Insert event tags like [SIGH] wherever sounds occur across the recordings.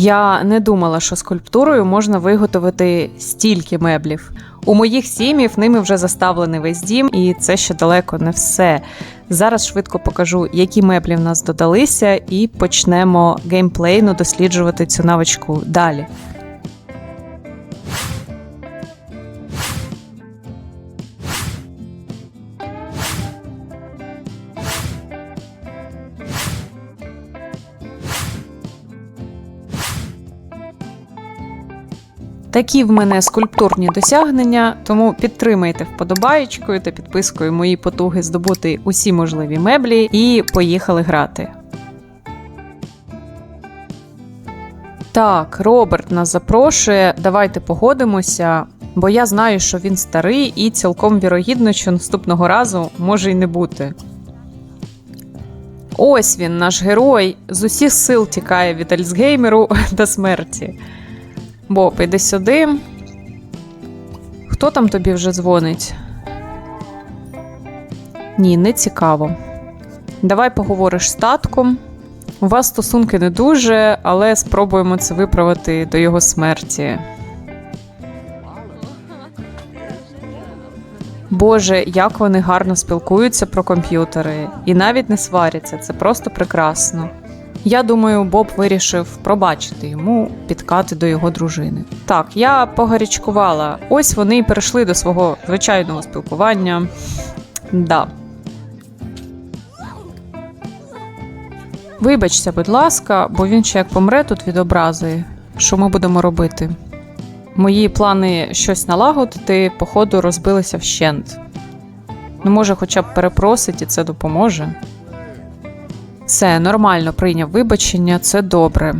Я не думала, що скульптурою можна виготовити стільки меблів. У моїх сім'їв ними вже заставлений весь дім, і це ще далеко не все. Зараз швидко покажу, які меблі в нас додалися, і почнемо геймплейно досліджувати цю навичку далі. Такі в мене скульптурні досягнення, тому підтримайте вподобаєчкою та підпискою мої потуги здобути усі можливі меблі і поїхали грати. Так, Роберт нас запрошує. Давайте погодимося, бо я знаю, що він старий, і цілком вірогідно, що наступного разу може й не бути. Ось він, наш герой, з усіх сил тікає від Альцгеймеру [LAUGHS] до смерті. Боб, іди сюди. Хто там тобі вже дзвонить? Ні, не цікаво. Давай поговориш з татком. У вас стосунки не дуже, але спробуємо це виправити до його смерті. Боже, як вони гарно спілкуються про комп'ютери і навіть не сваряться. Це просто прекрасно. Я думаю, Боб вирішив пробачити йому підкати до його дружини. Так, я погарячкувала. Ось вони й перейшли до свого звичайного спілкування. Да. Вибачся, будь ласка, бо він ще як помре тут від образи. Що ми будемо робити? Мої плани щось налагодити, походу, розбилися вщент. Ну, може, хоча б перепросить і це допоможе. Все, нормально прийняв вибачення, це добре.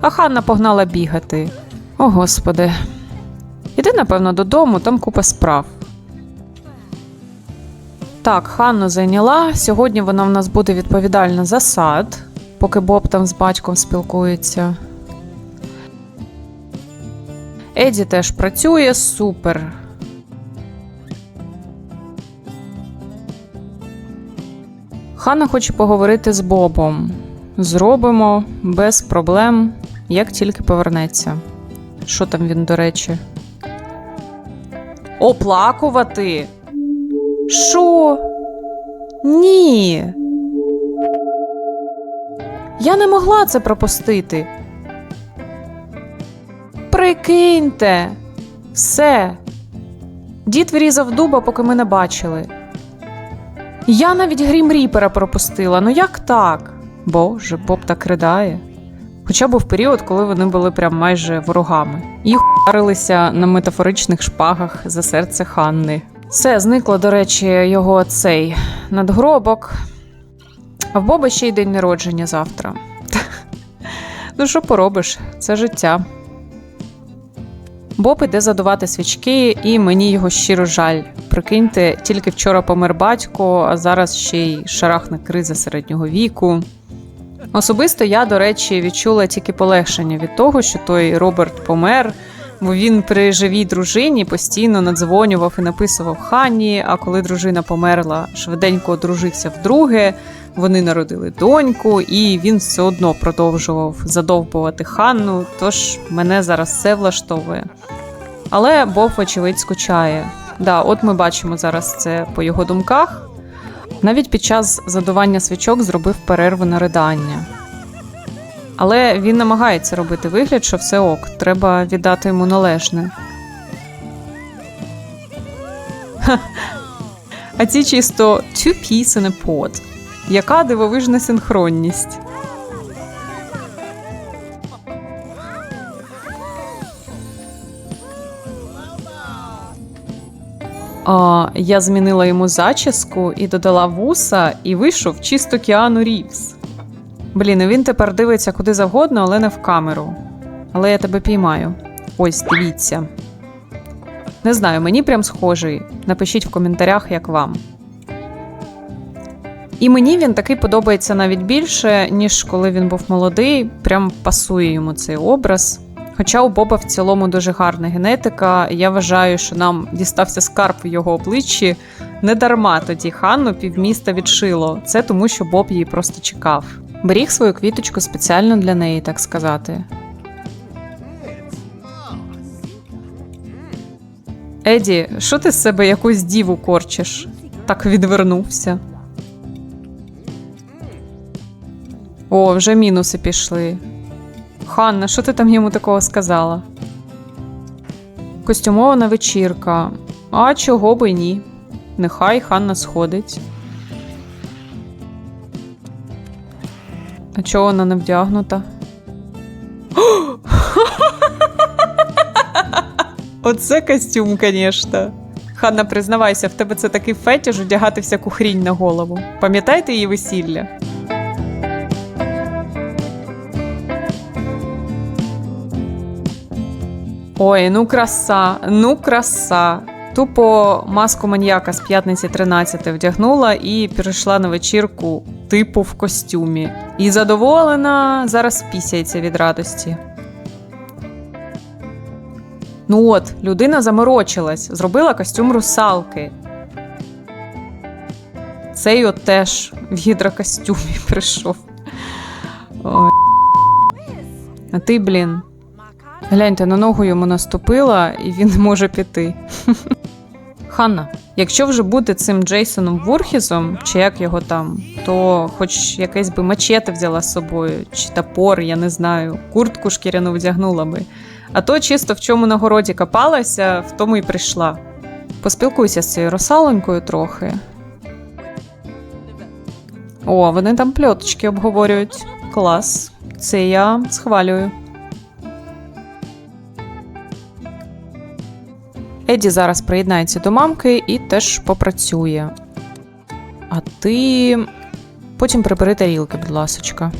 А Ханна погнала бігати. О, господи. Іди, напевно, додому, там купа справ. Так, Ханну зайняла. Сьогодні вона в нас буде відповідальна за сад, поки Боб там з батьком спілкується. Еді теж працює супер. Ханна хоче поговорити з Бобом. Зробимо без проблем, як тільки повернеться. Що там він, до речі? Оплакувати? Що? Ні. Я не могла це пропустити. Прикиньте. Все. Дід вирізав дуба, поки ми не бачили. Я навіть грім Ріпера пропустила. Ну як так? Боже, Боб так ридає. Хоча був період, коли вони були прям майже ворогами. І хуярилися на метафоричних шпагах за серце Ханни. Все, зникло, до речі, його цей надгробок. А в Боба ще й день народження завтра. [LAUGHS] Ну, що поробиш? Це життя. Боб іде задувати свічки, і мені його щиро жаль. Прикиньте, тільки вчора помер батько, а зараз ще й шарахне криза середнього віку. Особисто я, до речі, відчула тільки полегшення від того, що той Роберт помер, бо він при живій дружині постійно надзвонював і написував Ханні. А коли дружина померла, швиденько одружився вдруге. Вони народили доньку, і він все одно продовжував задовбувати Ханну, тож мене зараз все влаштовує. Але Боб, вочевидь, скучає. Да, от ми бачимо зараз це по його думках. Навіть під час задування свічок зробив перерву на ридання. Але він намагається робити вигляд, що все ок, треба віддати йому належне. А ці чисто two piece in a pod. Яка дивовижна синхронність. А, я змінила йому зачіску і додала вуса, і вийшов чисто Кіану Рівс. Блін, він тепер дивиться куди завгодно, але не в камеру. Але я тебе піймаю. Ось, дивіться. Не знаю, мені прям схожий. Напишіть в коментарях, як вам. І мені він такий подобається навіть більше, ніж коли він був молодий. Прям пасує йому цей образ. Хоча у Боба в цілому дуже гарна генетика, я вважаю, що нам дістався скарб у його обличчі. Не дарма тоді Ханну півміста відшило. Це тому, що Боб її просто чекав. Беріг свою квіточку спеціально для неї, так сказати. Еді, що ти з себе якусь діву корчиш? Так відвернувся. О, вже мінуси пішли. Ханна, що ти там йому такого сказала? Костюмована вечірка. А чого би ні? Нехай Ханна сходить. А чого вона не вдягнута? [LAUGHS] Оце костюм, звісно. Ханна, признавайся, в тебе це такий фетіш одягати всяку хрінь на голову. Пам'ятаєте її весілля? Ой, ну краса, ну краса. Тупо маску маньяка з п'ятниці 13 вдягнула і перейшла на вечірку типу в костюмі. І задоволена, зараз пісяється від радості. Ну от, людина заморочилась, зробила костюм русалки. Цей от теж в гідрокостюмі [LAUGHS] прийшов. Ой. А ти, блін. Гляньте, на ногу йому наступила, і він [LAUGHS] може піти. [LAUGHS] Ханна, якщо вже бути цим Джейсоном Вурхізом, чи як його там, то хоч якесь би мачете взяла з собою, чи топор, я не знаю, куртку шкіряну вдягнула би. А то чисто в чому на городі копалася, в тому і прийшла. Поспілкуйся з цією росалонькою трохи. О, вони там пльоточки обговорюють. Клас. Це я схвалюю. Еді зараз приєднається до мамки і теж попрацює. А ти потім прибери тарілки, будь ласочка.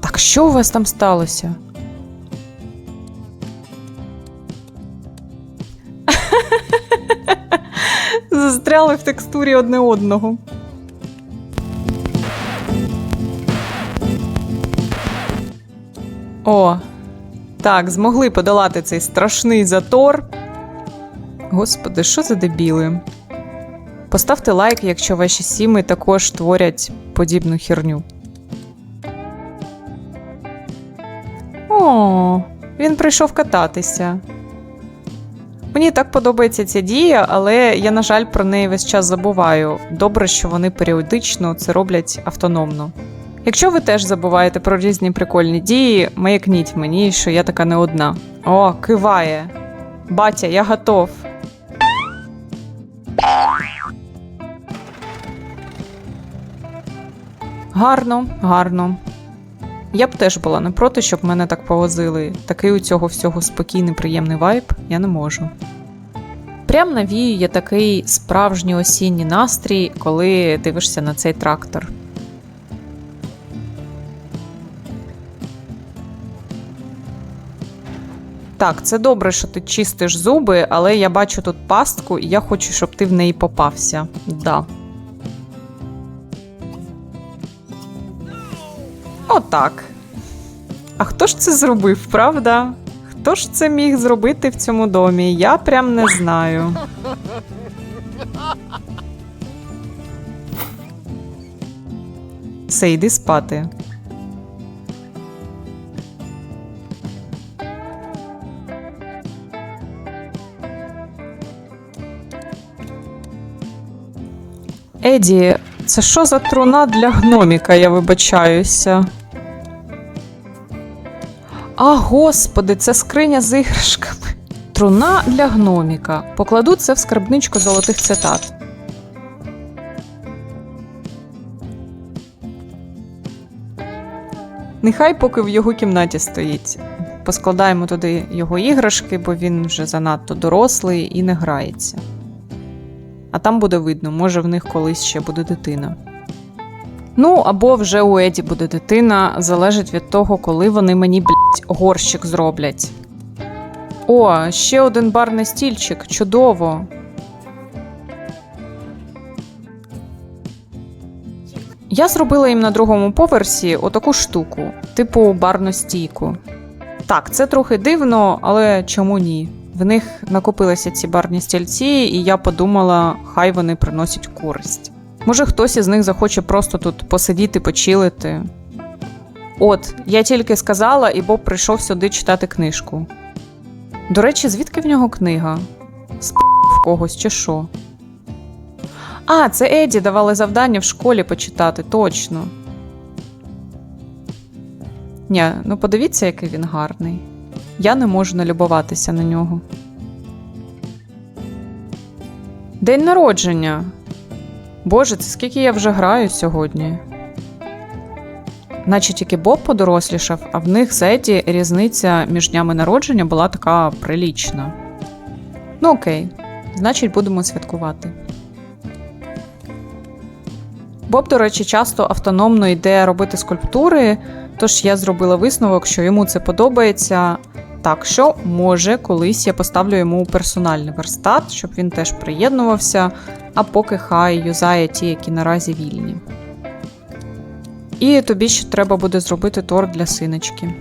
Так що у вас там сталося? [LAUGHS] Застряли в текстурі одне одного. О, так, змогли подолати цей страшний затор. Господи, що за дебіли? Поставте лайк, якщо ваші сіми також творять подібну херню. О, він прийшов кататися. Мені так подобається ця дія, але я, на жаль, про неї весь час забуваю. Добре, що вони періодично це роблять автономно. Якщо ви теж забуваєте про різні прикольні дії, маякніть мені, що я така не одна. О, киває. Батя, я готов. Гарно, гарно. Я б теж була не проти, щоб мене так повозили. Такий у цього всього спокійний, приємний вайб я не можу. Прям навіює такий справжній осінній настрій, коли дивишся на цей трактор. Так, це добре, що ти чистиш зуби, але я бачу тут пастку, і я хочу, щоб ти в неї попався. Да. Отак. А хто ж це зробив, правда? Хто ж це міг зробити в цьому домі? Я прям не знаю. Все, йди спати. Еді, це що за труна для гноміка, я вибачаюся. А, господи, це скриня з іграшками. Труна для гноміка. Покладу це в скарбничку золотих цитат. Нехай поки в його кімнаті стоїть. Поскладаємо туди його іграшки, бо він вже занадто дорослий і не грається. А там буде видно, може в них колись ще буде дитина. Ну, або вже у Еді буде дитина, залежить від того, коли вони мені, блять, горщик зроблять. О, ще один барний стільчик, чудово. Я зробила їм на другому поверсі отаку штуку, типу барну стійку. Так, це трохи дивно, але чому ні? В них накопилися ці барні стільці, і я подумала, хай вони приносять користь. Може, хтось із них захоче просто тут посидіти, почилити. От, я тільки сказала, і Боб прийшов сюди читати книжку. До речі, звідки в нього книга? З в когось чи що? А, це Еді давали завдання в школі почитати, точно. Ні, ну подивіться, який він гарний. Я не можу налюбуватися на нього. День народження. Боже, це скільки я вже граю сьогодні. Наче тільки Боб подорослішав, а в них з Еді різниця між днями народження була така прилічна. Ну окей, значить, будемо святкувати. Боб, до речі, часто автономно йде робити скульптури, тож я зробила висновок, що йому це подобається. Так що, може, колись я поставлю йому персональний верстат, щоб він теж приєднувався, а поки хай юзає ті, які наразі вільні. І тобі ще треба буде зробити торт для синочки.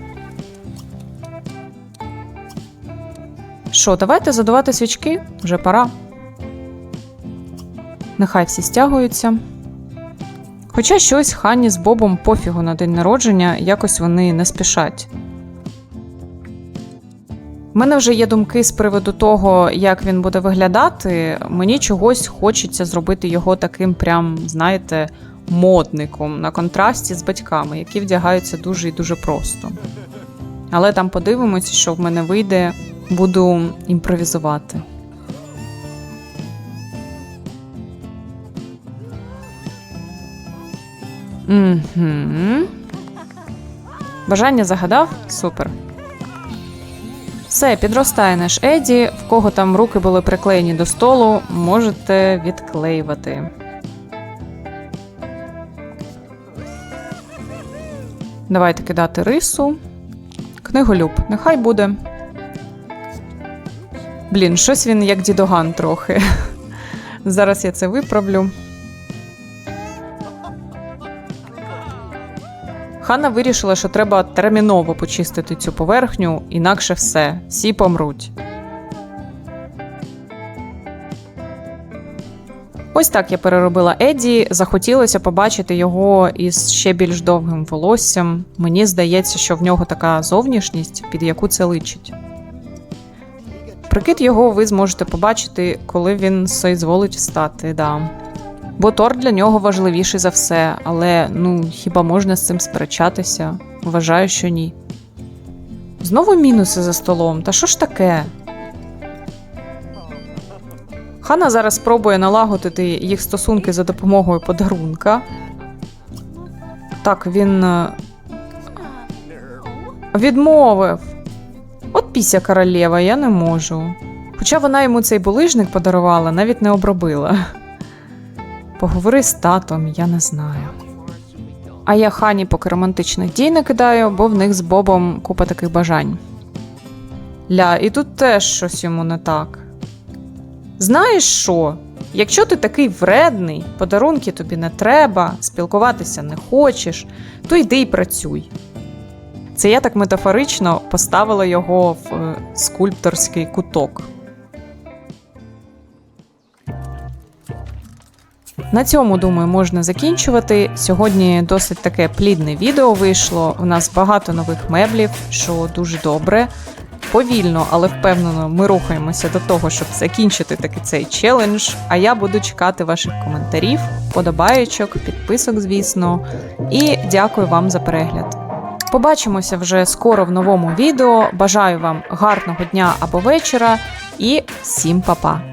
Що, давайте задувати свічки? Вже пора. Нехай всі стягуються. Хоча щось Ханні з Бобом пофігу на день народження, якось вони не спішать. У мене вже є думки з приводу того, як він буде виглядати. Мені чогось хочеться зробити його таким, прям, знаєте, модником на контрасті з батьками, які вдягаються дуже і дуже просто. Але там подивимося, що в мене вийде, буду імпровізувати. Угу. Бажання загадав? Супер. Все, підростає наш Еді. В кого там руки були приклеєні до столу, можете відклеювати. Давайте кидати рису. Книголюб, нехай буде. Блін, щось він як дідоган трохи. [LAUGHS] Зараз я це виправлю. Ханна вирішила, що треба терміново почистити цю поверхню, інакше все, всі помруть. Ось так я переробила Еді. Захотілося побачити його із ще більш довгим волоссям. Мені здається, що в нього така зовнішність, під яку це личить. Прикид його ви зможете побачити, коли він соізволить встати. Да. Бо торт для нього важливіший за все, але ну хіба можна з цим сперечатися? Вважаю, що ні. Знову мінуси за столом. Та що ж таке? Хана зараз спробує налагодити їх стосунки за допомогою подарунка. Так, він е, відмовив. От піся королева, я не можу. Хоча вона йому цей булижник подарувала, навіть не обробила. Поговори з татом, я не знаю. А я хані поки романтичних дій не кидаю, бо в них з Бобом купа таких бажань. Ля, і тут теж щось йому не так. Знаєш що? Якщо ти такий вредний, подарунки тобі не треба, спілкуватися не хочеш, то йди й працюй. Це я так метафорично поставила його в е, скульпторський куток. На цьому, думаю, можна закінчувати. Сьогодні досить таке плідне відео вийшло. У нас багато нових меблів, що дуже добре. Повільно, але впевнено, ми рухаємося до того, щоб закінчити таки цей челендж. А я буду чекати ваших коментарів, подобаєчок, підписок, звісно. І дякую вам за перегляд. Побачимося вже скоро в новому відео. Бажаю вам гарного дня або вечора і всім па-па!